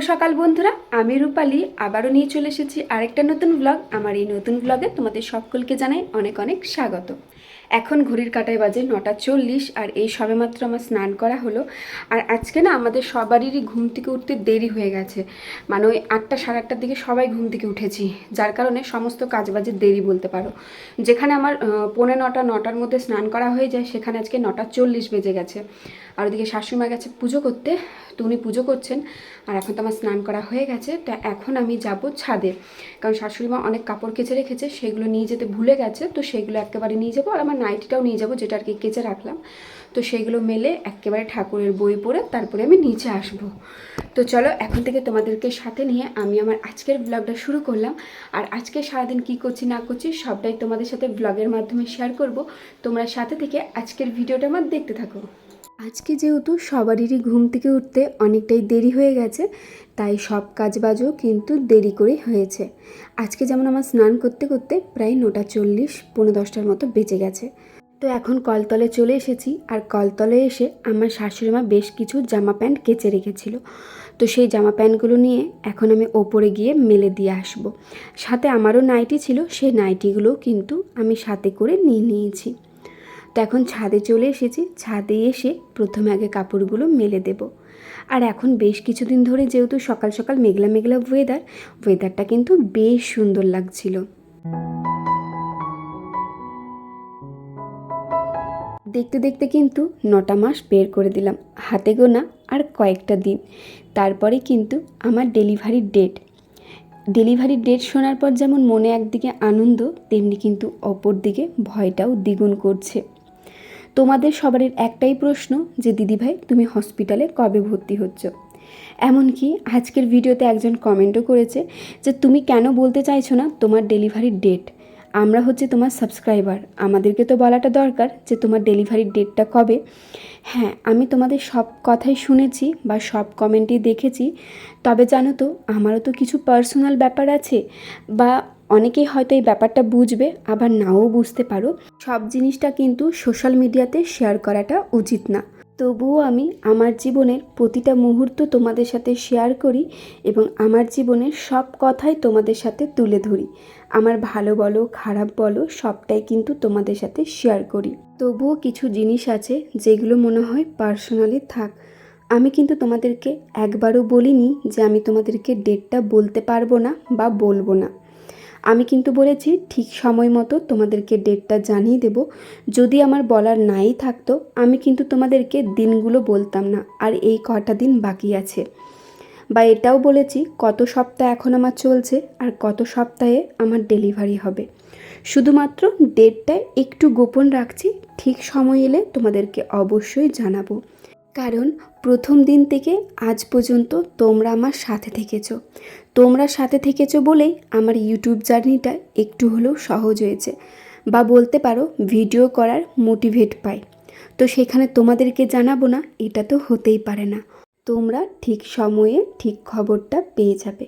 সকাল বন্ধুরা, আমি রূপালী, আবারও নিয়ে চলে এসেছি আরেকটা নতুন ব্লগ আমার এই নতুন ব্লগে তোমাদের সকলকে জানাই অনেক অনেক স্বাগত। এখন ঘড়ির কাটায় বাজে নটা চল্লিশ আর এই সবেমাত্র আমার স্নান করা হলো। আর আজকে না আমাদের সবারই ঘুম থেকে উঠতে দেরি হয়ে গেছে। মানে ওই আটটা সাড়ে আটটার দিকে সবাই ঘুম থেকে উঠেছি। যার কারণে সমস্ত কাজবাজে দেরি বলতে পারো। যেখানে আমার পৌনে নটা, নটার মধ্যে স্নান করা হয়ে যায়, সেখানে আজকে নটা চল্লিশ বেজে গেছে। আর ওদিকে শাশুড়িমা গেছে পুজো করতে, তো উনি পুজো করছেন। আর এখন তো আমার স্নান করা হয়ে গেছে, তো এখন আমি যাব ছাদে। কারণ শাশুড়িমা অনেক কাপড় কেচে রেখেছে, সেগুলো নিয়ে যেতে ভুলে গেছে, তো সেগুলো একেবারে নিয়ে যাব। আর আমার নাইটিটাও নিয়ে যাব, যেটা আর কি কেচে রাখলাম। তো সেইগুলো মেলে একেবারে ঠাকুরের বই পড়ে তারপরে আমি নিচে আসব। তো চলো এখন থেকে তোমাদেরকে সাথে নিয়ে আমি আমার আজকের ব্লগটা শুরু করলাম। আর আজকে সারাদিন কি করছি, না করছি, সবটাই তোমাদের সাথে ব্লগের মাধ্যমে শেয়ার করব। তোমরা সাথে থেকে আজকের ভিডিওটা আমার দেখতে থাকো। আজকে যেহেতু সবারই ঘুম থেকে উঠতে অনেকটাই দেরি হয়ে গেছে, তাই সব কাজবাজও কিন্তু দেরি করেই হয়েছে। আজকে যেমন আমার স্নান করতে করতে প্রায় নটা চল্লিশ পনেরো দশটার মতো বেঁচে গেছে। তো এখন কলতলে চলে এসেছি আর কলতলে এসে আমার শাশুড়ি মা বেশ কিছু জামা প্যান্ট কেচে রেখেছিল। তো সেই জামা প্যান্টগুলো নিয়ে এখন আমি ওপরে গিয়ে মেলে দিয়ে আসব। সাথে আমারও নাইটি ছিল, সেই নাইটিগুলোও কিন্তু আমি সাথে করে নিয়ে নিয়েছি। তো এখন ছাদে চলে এসেছি। ছাদে এসে প্রথমে আগে কাপড়গুলো মেলে দেব। আর এখন বেশ কিছুদিন ধরে যেহেতু সকাল সকাল মেঘলা মেঘলা ওয়েদার ওয়েদারটা কিন্তু বেশ সুন্দর লাগছিল। দেখতে দেখতে কিন্তু নটা মাস বের করে দিলাম। হাতে গোনা আর কয়েকটা দিন। তারপরে কিন্তু আমার ডেলিভারির ডেট ডেলিভারির ডেট শোনার পর যেমন মনে একদিকে আনন্দ, তেমনি কিন্তু অপর দিকে ভয়টাও দ্বিগুণ করছে। তোমাদের সবারই একটাই প্রশ্ন যে, দিদিভাই, তুমি হসপিটালে কবে ভর্তি হচ্ছ? এমনকি আজকের ভিডিওতে একজন কমেন্টও করেছে যে, তুমি কেন বলতে চাইছো না তোমার ডেলিভারির ডেট? আমরা হচ্ছে তোমার সাবস্ক্রাইবার। আমাদেরকে তো বলাটা দরকার যে, তোমার ডেলিভারির ডেটটা কবে? হ্যাঁ আমি তোমাদের সব কথাই শুনেছি বা সব কমেন্টই দেখেছি। তবে জানো তো, আমারও তো কিছু পার্সোনাল ব্যাপার আছে বা অনেকেই হয়তো এই ব্যাপারটা বুঝবে, আবার নাও বুঝতে পারো। সব জিনিসটা কিন্তু সোশ্যাল মিডিয়াতে শেয়ার করাটা উচিত না। তবুও আমি আমার জীবনের প্রতিটা মুহূর্ত তোমাদের সাথে শেয়ার করি এবং আমার জীবনের সব কথাই তোমাদের সাথে তুলে ধরি। আমার ভালো বলো, খারাপ বলো, সবটাই কিন্তু তোমাদের সাথে শেয়ার করি। তবুও কিছু জিনিস আছে যেগুলো মনে হয় পার্সোনালি থাক। আমি কিন্তু তোমাদেরকে একবারও বলিনি যে আমি তোমাদেরকে ডেটটা বলতে পারব না বা বলব না। আমি কিন্তু বলেছি, ঠিক সময় মতো তোমাদেরকে ডেটটা জানিয়ে দেব। যদি আমার বলার নাই থাকতো, আমি কিন্তু তোমাদেরকে দিনগুলো বলতাম না, আর এই কটা দিন বাকি আছে। বা এটাও বলেছি, কত সপ্তাহ এখন আমার চলছে, আর কত সপ্তাহে আমার ডেলিভারি হবে। শুধুমাত্র ডেটটা একটু গোপন রাখছি, ঠিক সময় এলে তোমাদেরকে অবশ্যই জানাব। কারণ প্রথম দিন থেকে আজ পর্যন্ত তোমরা আমার সাথে থেকেছ। তোমরা সাথে থেকেছো বলেই আমার ইউটিউব জার্নিটা একটু হলেও সহজ হয়েছে বা বলতে পারো ভিডিও করার মোটিভেট পাই। তো সেখানে তোমাদেরকে জানাব না, এটা তো হতেই পারে না। তোমরা ঠিক সময়ে ঠিক খবরটা পেয়ে যাবে।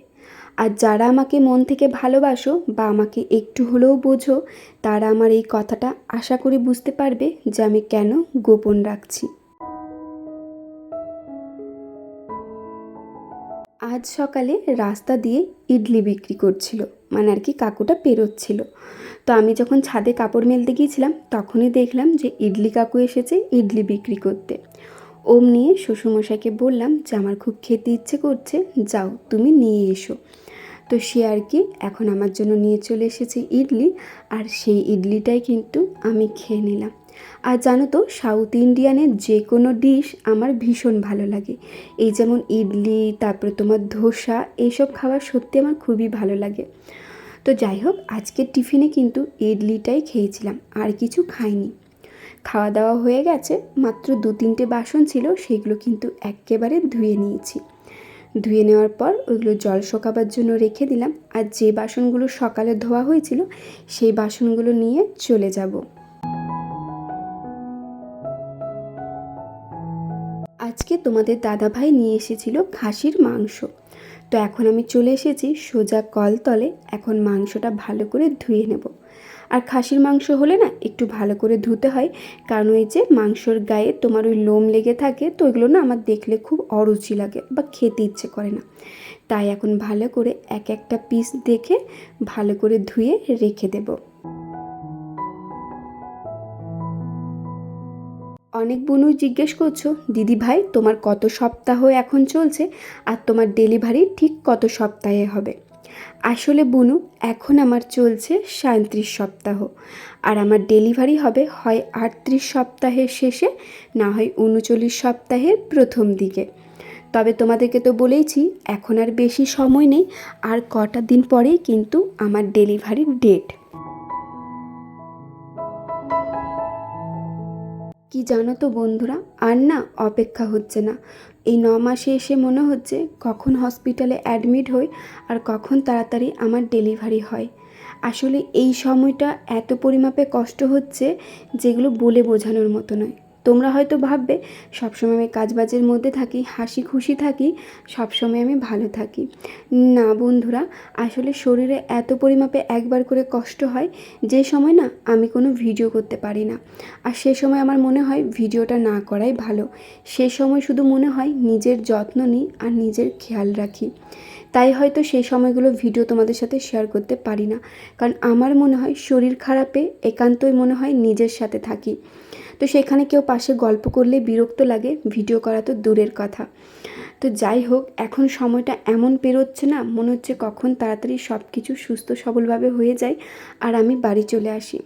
আর যারা আমাকে মন থেকে ভালোবাসো বা আমাকে একটু হলেও বোঝো, তারা আমার এই কথাটা আশা করি বুঝতে পারবে যে আমি কেন গোপন রাখছি। আজ সকালে রাস্তা দিয়ে ইডলি বিক্রি করছিল মানে আর কি কাকুটা পেরোচ্ছিল। তো আমি যখন ছাদে কাপড় মেলতে গিয়েছিলাম, তখনই দেখলাম যে ইডলি কাকু এসেছে ইডলি বিক্রি করতে। ওম নিয়ে শ্বশুরমশাইকে বললাম যে, আমার খুব খেতে ইচ্ছে করছে, যাও তুমি নিয়ে এসো। তো সে আর কি এখন আমার জন্য নিয়ে চলে এসেছে ইডলি, আর সেই ইডলিটাই কিন্তু আমি খেয়ে নিলাম। আর জানো তো, সাউথ ইন্ডিয়ানের যে কোনো ডিশ আমার ভীষণ ভালো লাগে। এই যেমন ইডলি, তারপরে তোমার ধোসা এইসব খাবার সত্যি আমার খুবই ভালো লাগে। তো যাই হোক, আজকের টিফিনে কিন্তু ইডলিটাই খেয়েছিলাম, আর কিছু খাইনি। খাওয়া দাওয়া হয়ে গেছে, মাত্র দু তিনটে বাসন ছিল, সেগুলো কিন্তু একেবারে ধুয়ে নিয়েছি। ধুয়ে নেওয়ার পর ওইগুলো জল শোকাবার জন্য রেখে দিলাম, আর যে বাসনগুলো সকালে ধোয়া হয়েছিল, সেই বাসনগুলো নিয়ে চলে যাব। আজকে তোমাদের দাদাভাই নিয়ে এসেছিল খাসির মাংস। তো এখন আমি চলে এসেছি সোজা কলতলে, এখন মাংসটা ভালো করে ধুয়ে নেব। আর খাসির মাংস হলে না একটু ভালো করে ধুতে হয়, কারণ ওই যে মাংসর গায়ে তোমার ওই লোম লেগে থাকে, তো ওইগুলো না আমার দেখলে খুব অরুচি লাগে বা খেতে ইচ্ছে করে না। তাই এখন ভালো করে এক একটা পিস দেখে ভালো করে ধুয়ে রেখে দেবো। অনেক বোনই জিজ্ঞেস করছ, দিদি ভাই, তোমার কত সপ্তাহ এখন চলছে আর তোমার ডেলিভারি ঠিক কত সপ্তাহে হবে? আসলে বুনু, এখন আমার চলছে সাঁত্রিশ সপ্তাহ আর আমার ডেলিভারি হবে হয় আটত্রিশ সপ্তাহের শেষে, না হয় উনচল্লিশ সপ্তাহের প্রথম দিকে। তবে তোমাদেরকে তো বলেইছি, এখন আর বেশি সময় নেই আর কটা দিন পরেই কিন্তু আমার ডেলিভারির ডেট। কি জানো তো বন্ধুরা? আর না, অপেক্ষা হচ্ছে না। এই ন মাসে এসে মনে হচ্ছে কখন হসপিটালে অ্যাডমিট হই আর কখন তাড়াতাড়ি আমার ডেলিভারি হয়। আসলে এই সময়টা এত পরিমাপে কষ্ট হচ্ছে যেগুলো বলে বোঝানোর মতো নয়। তোমরা হয়তো ভাববে, সবসময় আমি কাজবাজের মধ্যে থাকি, হাসি খুশি থাকি, সবসময় আমি ভালো থাকি। না বন্ধুরা, আসলে শরীরে এত পরিমাপে একবার করে কষ্ট হয়, যে সময় না আমি কোনো ভিডিও করতে পারি না। আর সে সময় আমার মনে হয় ভিডিওটা না করাই ভালো। সে সময় শুধু মনে হয় নিজের যত্ন নিই আর নিজের খেয়াল রাখি। তাই হয়তো সেই সময়গুলো ভিডিও তোমাদের সাথে শেয়ার করতে পারি না। কারণ আমার মনে হয় শরীর খারাপে একান্তই মনে হয় নিজের সাথে থাকি। তো সেখানে কেউ পাশে গল্প করলে বিরক্ত লাগে, ভিডিও করা তো দূরের কথা। তো যাই হোক, এখন সময়টা এমন পেরোচ্ছে না, মনে হচ্ছে কখন তাড়াতাড়ি সব কিছু সুস্থ সবলভাবে হয়ে যায় আর আমি বাড়ি চলে আসি।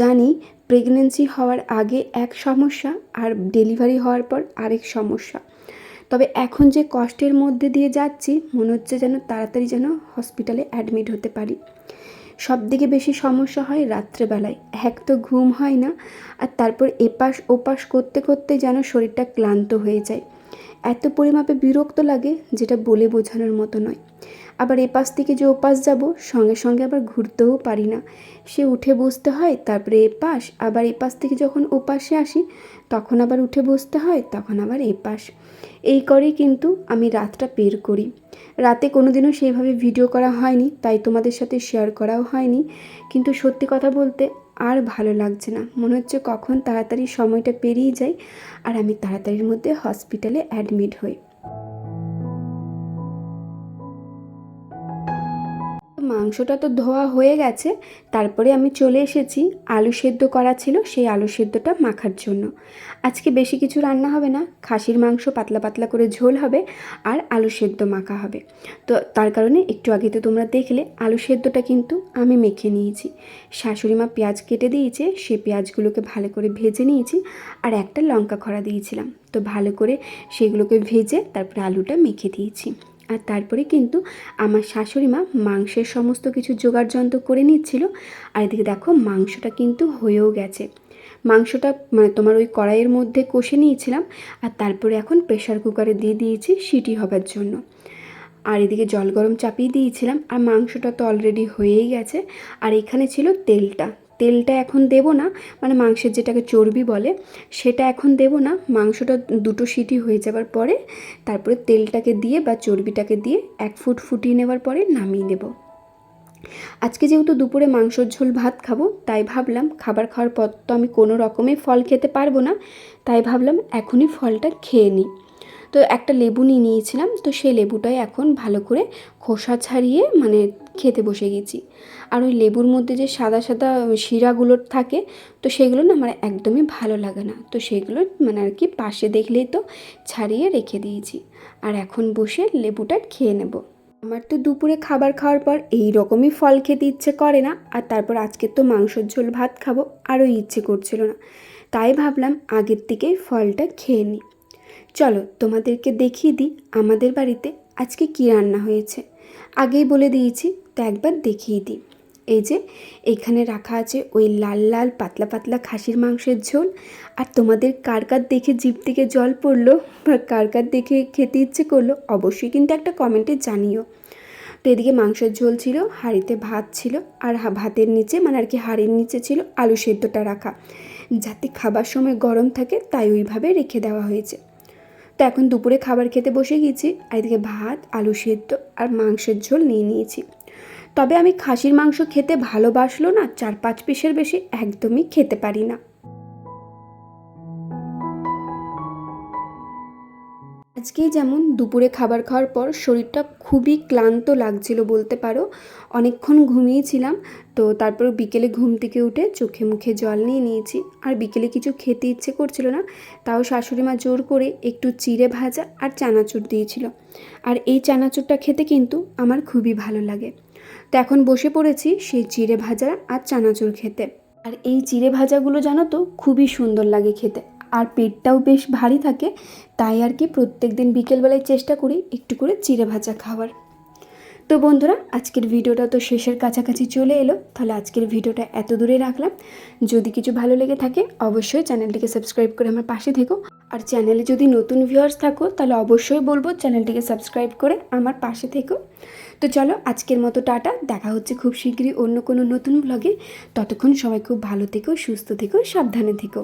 জানি প্রেগনেন্সি হওয়ার আগে এক সমস্যা আর ডেলিভারি হওয়ার পর আরেক সমস্যা। তবে এখন যে কষ্টের মধ্যে দিয়ে যাচ্ছি, মনে হচ্ছে যেন তাড়াতাড়ি যেন হসপিটালে অ্যাডমিট হতে পারি। সব থেকে বেশি সমস্যা হয় রাত্রেবেলায়। এক তো ঘুম হয় না, আর তারপর এপাশ ওপাশ করতে করতে যেন শরীরটা ক্লান্ত হয়ে যায়। এত পরিমাপে বিরক্ত লাগে, যেটা বলে বোঝানোর মতো নয়। আবার এপাশ থেকে যে ওপাশ যাব, সঙ্গে সঙ্গে আবার ঘুরতেও পারি না। সে উঠে বসতে হয়, তারপরে এপাশ আবার এপাশ থেকে যখন ওপাশে আসি, তখন আবার উঠে বসতে হয়, তখন আবার এপাশ এই করেই কিন্তু আমি রাতটা বের করি। রাতে কোনো দিনও সেইভাবে ভিডিও করা হয়নি, তাই তোমাদের সাথে শেয়ার করাও হয়নি। কিন্তু সত্যি কথা বলতে আর ভালো লাগছে না। মনে হচ্ছে কখন তাড়াতাড়ি সময়টা পেরিয়ে যায়, আর আমি তাড়াতাড়ির মধ্যে হসপিটালে অ্যাডমিট হই। মাংসটা তো ধোয়া হয়ে গেছে, তারপরে আমি চলে এসেছি। আলু সেদ্ধ করা ছিল, সেই আলু সেদ্ধটা মাখার জন্য। আজকে বেশি কিছু রান্না হবে না, খাসির মাংস পাতলা পাতলা করে ঝোল হবে আর আলু সেদ্ধ মাখা হবে। তো তার কারণে একটু আগে তো তোমরা দেখলে, আলু সেদ্ধটা কিন্তু আমি মেখে নিয়েছি। শাশুড়ি মা পেঁয়াজ কেটে দিয়েছে সেই পেঁয়াজগুলোকে ভালো করে ভেজে নিয়েছি আর একটা লঙ্কা খড়া দিয়েছিলাম। তো ভালো করে সেগুলোকে ভেজে তারপরে আলুটা মেখে দিয়েছি। আর তারপরে কিন্তু আমার শাশুড়ি মা মাংসের সমস্ত কিছু জোগাড় যন্ত্র করে নিচ্ছিল। আর এদিকে দেখো মাংসটা কিন্তু হয়েও গেছে। মাংসটা মানে তোমার ওই কড়াইয়ের মধ্যে কষে নিয়েছিলাম আর তারপরে এখন প্রেশার কুকারে দিয়ে দিয়েছি সিটি হবার জন্য। আর এদিকে জল গরম চাপিয়ে দিয়েছিলাম আর মাংসটা তো অলরেডি হয়েই গেছে। আর এখানে ছিল তেলটা। তেলটা এখন দেব না মানে মাংসের যেটাকে চর্বি বলে, সেটা এখন দেব না, মাংসটা দুটো সিটি হয়ে যাবার পরে তারপরে তেলটাকে দিয়ে বা চর্বিটাকে দিয়ে এক ফুট ফুটিয়ে নেবার পরে নামিয়ে দেবো আজকে যেহেতু দুপুরে মাংসর ঝোল ভাত খাব, তাই ভাবলাম খাবার খাওয়ার পর তো আমি কোনো রকমে ফল খেতে পারব না, তাই ভাবলাম এখনই ফলটা খেয়ে নিই। তো একটা লেবু নিয়ে নিয়েছিলাম, তো সেই লেবুটাই এখন ভালো করে খোসা ছাড়িয়ে মানে খেতে বসে গেছি। আর ওই লেবুর মধ্যে যে সাদা সাদা শিরাগুলো থাকে, তো সেগুলো না আমার একদমই ভালো লাগে না। তো সেগুলো মানে আর কি পাশে দেখলেই তো ছাড়িয়ে রেখে দিয়েছি। আর এখন বসে লেবুটা খেয়ে নেব। আমার তো দুপুরে খাবার খাওয়ার পর এই রকমই ফল খেতে ইচ্ছে করে না, আর তারপর আজকে তো মাংসর ঝোল ভাত খাব, আরও ইচ্ছে করছিল না। তাই ভাবলাম আগের থেকেই ফলটা খেয়ে নিই। চলো তোমাদেরকে দেখিয়ে দিই আমাদের বাড়িতে আজকে কী রান্না হয়েছে। আগেই বলে দিয়েছি, তো একবার দেখিয়ে দিই। এই যে, এখানে রাখা আছে ওই লাল লাল পাতলা পাতলা খাসির মাংসের ঝোল। আর তোমাদের কার কার দেখে জিপ থেকে জল পড়ল বা কার কার দেখে খেতে ইচ্ছে করল, অবশ্যই কিন্তু একটা কমেন্টে জানিও। তো এদিকে মাংসের ঝোল ছিল, হাঁড়িতে ভাত ছিল, আর ভাতের নিচে মানে আর কি হাঁড়ির নিচে ছিল আলু সেদ্ধটা রাখা। যাতে খাবার সময় গরম থাকে, তাই ওইভাবে রেখে দেওয়া হয়েছে। তো এখন দুপুরে খাবার খেতে বসে গেছি। আর এদিকে ভাত, আলু সেদ্ধ আর মাংসের ঝোল নিয়ে নিয়েছি। তবে আমি খাসির মাংস খেতে ভালোবাসলো না চার পাঁচ পিসের বেশি একদমই খেতে পারি না। আজকেই যেমন দুপুরে খাবার খাওয়ার পর শরীরটা খুবই ক্লান্ত লাগছিল বলতে পারো। অনেকক্ষণ ঘুমিয়েছিলাম, তো তারপর বিকেলে ঘুম থেকে উঠে চোখে মুখে জল নিয়ে নিয়েছি। আর বিকেলে কিছু খেতে ইচ্ছে করছিল না, তাও শাশুড়ি মা জোর করে একটু চিড়ে ভাজা আর চানাচুর দিয়েছিল। আর এই চানাচুরটা খেতে কিন্তু আমার খুবই ভালো লাগে। তো এখন বসে পড়েছি সেই চিড়ে ভাজা আর চানাচুর খেতে। আর এই চিড়ে ভাজাগুলো জানো তো খুবই সুন্দর লাগে খেতে। আর পেটটাও বেশ ভারী থাকে, তাই আর কি প্রত্যেক দিন বিকেলবেলায় চেষ্টা করি একটু করে চিড়ে ভাজা খাওয়ার। তো বন্ধুরা, আজকের ভিডিওটা তো শেষের কাছাকাছি চলে এলো, তাহলে আজকের ভিডিওটা এত দূরে রাখলাম। যদি কিছু ভালো লেগে থাকে, অবশ্যই চ্যানেলটিকে সাবস্ক্রাইব করে আমার পাশে থেকো। আর চ্যানেলে যদি নতুন ভিউয়ার্স থাকো, তাহলে অবশ্যই বলব চ্যানেলটিকে সাবস্ক্রাইব করে আমার পাশে থেকো। তো চলো, আজকের মতো টাটা, দেখা হচ্ছে খুব শীঘ্রই অন্য কোনো নতুন ব্লগে ততক্ষণ সবাই খুব ভালো থেকো, সুস্থ থেকো, সাবধানে থেকো।